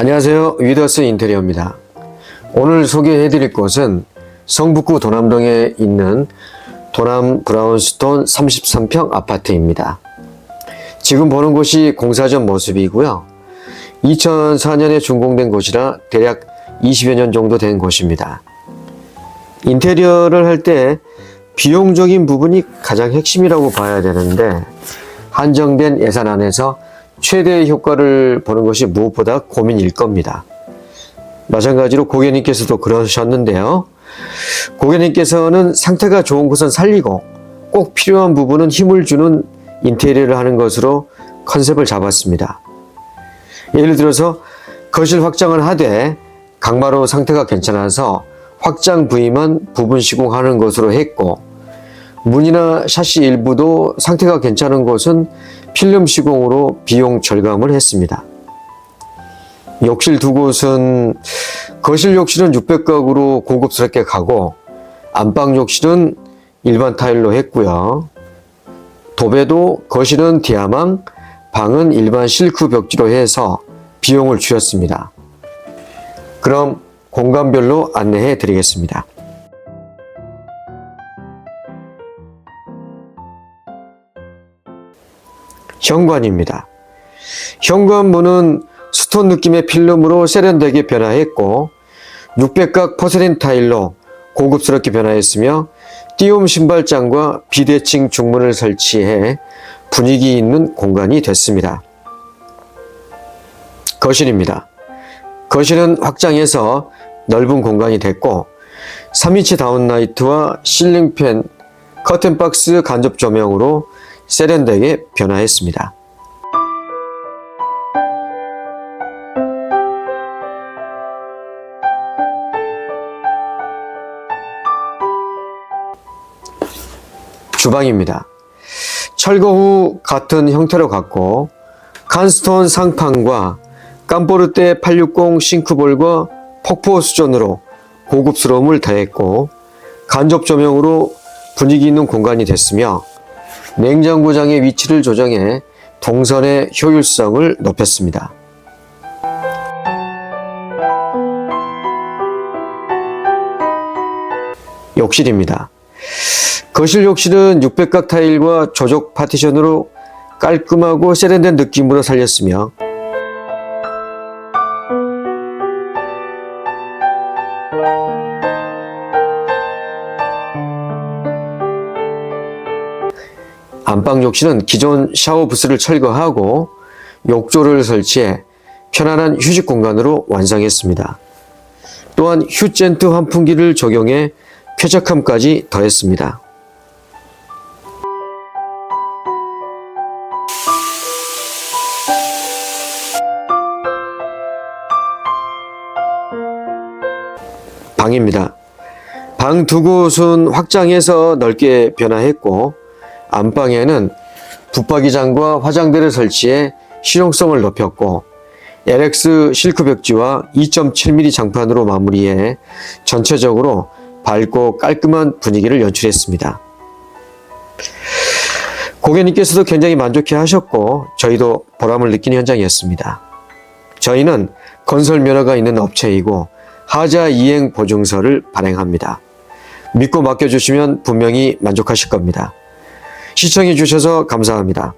안녕하세요. 위더스 인테리어입니다. 오늘 소개해 드릴 곳은 성북구 도남동에 있는 도남 브라운스톤 33평 아파트입니다. 지금 보는 곳이 공사 전 모습이고요. 2004년에 준공된 곳이라 대략 20여 년 정도 된 곳입니다. 인테리어를 할 때 비용적인 부분이 가장 핵심이라고 봐야 되는데 한정된 예산 안에서 최대의 효과를 보는 것이 무엇보다 고민일 겁니다. 마찬가지로 고객님께서도 그러셨는데요. 고객님께서는 상태가 좋은 곳은 살리고 꼭 필요한 부분은 힘을 주는 인테리어를 하는 것으로 컨셉을 잡았습니다. 예를 들어서 거실 확장을 하되 강마루 상태가 괜찮아서 확장 부위만 부분 시공하는 것으로 했고 문이나 샤시 일부도 상태가 괜찮은 곳은 필름 시공으로 비용 절감을 했습니다. 욕실 두 곳은 거실 욕실은 600각으로 고급스럽게 가고 안방 욕실은 일반 타일로 했고요. 도배도 거실은 디아망, 방은 일반 실크 벽지로 해서 비용을 줄였습니다. 그럼 공간별로 안내해 드리겠습니다. 현관입니다. 현관문은 스톤 느낌의 필름으로 세련되게 변화했고 600각 포세린 타일로 고급스럽게 변화했으며 띄움 신발장과 비대칭 중문을 설치해 분위기 있는 공간이 됐습니다. 거실입니다. 거실은 확장해서 넓은 공간이 됐고 3인치 다운라이트와 실링팬, 커튼박스 간접 조명으로 세련되게 변화했습니다. 주방입니다. 철거 후 같은 형태로 갖고 칸스톤 상판과 깜포르테 860 싱크볼과 폭포 수전으로 고급스러움을 더했고 간접 조명으로 분위기 있는 공간이 됐으며 냉장고장의 위치를 조정해 동선의 효율성을 높였습니다. 욕실입니다. 거실 욕실은 600각 타일과 조적 파티션으로 깔끔하고 세련된 느낌으로 살렸으며 안방 욕실은 기존 샤워 부스를 철거하고 욕조를 설치해 편안한 휴식 공간으로 완성했습니다. 또한 휴젠트 환풍기를 적용해 쾌적함까지 더했습니다. 방입니다. 방 두 곳은 확장해서 넓게 변화했고 안방에는 붙박이장과 화장대를 설치해 실용성을 높였고 LX 실크 벽지와 2.7mm 장판으로 마무리해 전체적으로 밝고 깔끔한 분위기를 연출했습니다. 고객님께서도 굉장히 만족해 하셨고 저희도 보람을 느끼는 현장이었습니다. 저희는 건설 면허가 있는 업체이고 하자 이행 보증서를 발행합니다. 믿고 맡겨주시면 분명히 만족하실 겁니다. 시청해 주셔서 감사합니다.